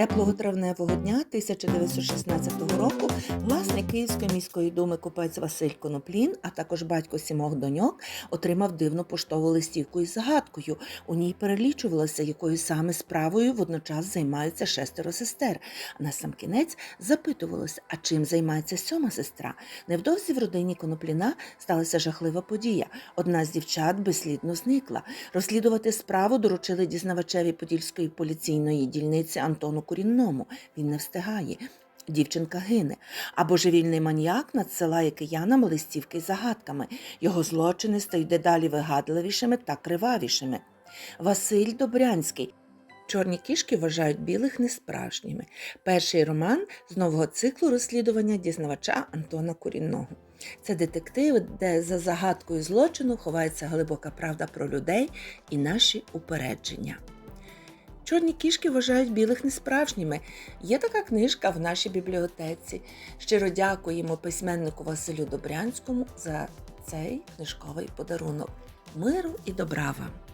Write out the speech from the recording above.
Теплого травневого дня 1916 року власник Київської міської думи купець Василь Коноплін, а також батько сімох доньок, отримав дивну поштову листівку із загадкою. У ній перелічувалося, якою саме справою водночас займаються шестеро сестер. А на сам кінець запитувалося, а чим займається сьома сестра. Невдовзі в родині Конопліна сталася жахлива подія. Одна з дівчат безслідно зникла. Розслідувати справу доручили дізнавачеві Подільської поліційної дільниці Антону Курінному. Він не встигає. Дівчинка гине, а божевільний маніяк надсилає киянам листівки з загадками. Його злочини стають дедалі вигадливішими та кривавішими. Василь Добрянський. Чорні кішки вважають білих несправжніми. Перший роман з нового циклу розслідування дізнавача Антона Курінного. Це детектив, де за загадкою злочину ховається глибока правда про людей і наші упередження. Чорні кішки вважають білих несправжніми. Є така книжка в нашій бібліотеці. Щиро дякуємо письменнику Василю Добрянському за цей книжковий подарунок. Миру і добра вам!